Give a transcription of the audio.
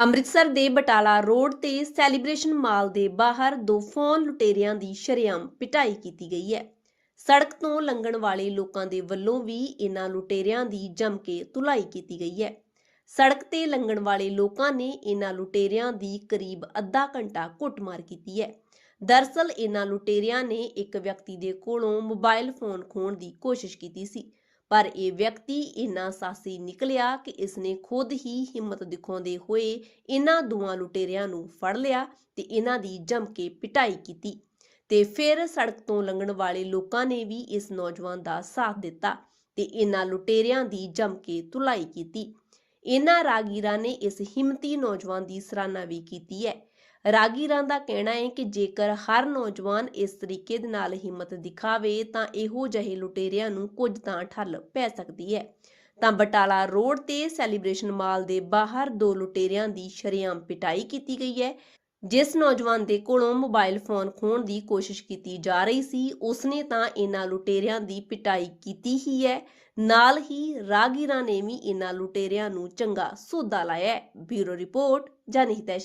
ਅੰਮ੍ਰਿਤਸਰ ਦੇ ਬਟਾਲਾ ਰੋਡ ਤੇ celebration mall ਦੇ ਬਾਹਰ ਦੋ ਫੋਨ ਲੁਟੇਰਿਆਂ ਦੀ ਸ਼ਰੇਆਮ ਪਿਟਾਈ ਕੀਤੀ ਗਈ ਹੈ। ਸੜਕ ਤੋਂ ਲੰਘਣ ਵਾਲੇ ਲੋਕਾਂ ਦੇ ਵੱਲੋਂ ਵੀ ਇਹਨਾਂ ਲੁਟੇਰਿਆਂ ਦੀ ਜੰਮ ਕੇ ਧੁਲਾਈ ਕੀਤੀ ਗਈ ਹੈ। ਸੜਕ ਤੇ ਲੰਘਣ ਵਾਲੇ ਲੋਕਾਂ ਨੇ ਇਹਨਾਂ ਲੁਟੇਰਿਆਂ ਦੀ ਕਰੀਬ ਅੱਧਾ ਘੰਟਾ ਕੁੱਟਮਾਰ ਕੀਤੀ ਹੈ। ਦਰਸਲ ਇਹਨਾਂ ਲੁਟੇਰਿਆਂ ਨੇ ਇੱਕ ਵਿਅਕਤੀ ਦੇ ਕੋਲੋਂ ਮੋਬਾਈਲ ਫੋਨ ਖੋਹਣ ਦੀ ਕੋਸ਼ਿਸ਼ ਕੀਤੀ ਸੀ। ਪਰ ਇਹ ਵਿਅਕਤੀ ਇੰਨਾ ਸਾਸੀ ਨਿਕਲਿਆ ਕਿ ਇਸਨੇ ਖੁਦ ਹੀ ਹਿੰਮਤ ਦਿਖਾਉਂਦੇ ਹੋਏ ਇਹਨਾਂ ਦੋਵਾਂ ਲੁਟੇਰਿਆਂ ਨੂੰ ਫੜ ਲਿਆ ਤੇ ਇਹਨਾਂ ਦੀ ਜੰਮ ਕੇ ਪਿਟਾਈ ਕੀਤੀ ਤੇ ਫਿਰ ਸੜਕ ਤੋਂ ਲੰਘਣ ਵਾਲੇ ਲੋਕਾਂ ਨੇ ਵੀ ਇਸ ਨੌਜਵਾਨ ਦਾ ਸਾਥ ਦਿੱਤਾ ਤੇ ਇਹਨਾਂ ਲੁਟੇਰਿਆਂ ਦੀ ਜੰਮ ਕੇ ਤੁਲਾਈ ਕੀਤੀ। ਇਹਨਾਂ ਰਾਗੀਰਾਂ ਨੇ ਇਸ ਹਿੰਮਤੀ ਨੌਜਵਾਨ ਦੀ ਸਰਾਹਨਾ ਵੀ ਕੀਤੀ ਹੈ। ਰਾਗੀਰਾਂ ਦਾ ਕਹਿਣਾ ਹੈ ਕਿ ਜੇਕਰ ਹਰ ਨੌਜਵਾਨ ਇਸ ਤਰੀਕੇ ਦੇ ਨਾਲ ਹਿੰਮਤ ਦਿਖਾਵੇ, ਤਾਂ ਇਹੋ ਜਿਹੇ ਲੁਟੇਰਿਆਂ ਨੂੰ ਕੁਝ ਤਾਂ ਠੱਲ ਪੈ ਸਕਦੀ ਹੈ। ਤਾਂ ਬਟਾਲਾ ਰੋਡ ਤੇ ਸੈਲੀਬ੍ਰੇਸ਼ਨ ਮਾਲ ਦੇ ਬਾਹਰ ਦੋ ਲੁਟੇਰਿਆਂ ਦੀ ਸ਼ਰੇਆਮ ਪਿਟਾਈ ਕੀਤੀ ਗਈ ਹੈ। ਜਿਸ ਨੌਜਵਾਨ ਦੇ ਕੋਲੋਂ ਮੋਬਾਈਲ ਫੋਨ ਖੋਹਣ ਦੀ ਕੋਸ਼ਿਸ਼ ਕੀਤੀ ਜਾ ਰਹੀ ਸੀ, ਉਸਨੇ ਤਾਂ ਇਹਨਾਂ ਲੁਟੇਰਿਆਂ ਦੀ ਪਿਟਾਈ ਕੀਤੀ ਹੀ ਹੈ। ਨਾਲ ਹੀ ਰਾਗੀਰਾਂ ਨੇ ਵੀ ਇਹਨਾਂ ਲੁਟੇਰਿਆਂ ਨੂੰ ਚੰਗਾ ਸੌਦਾ ਲਾਇਆ ਹੈ। Bureau report ਜਨਹਿਤੈਸ਼ੀ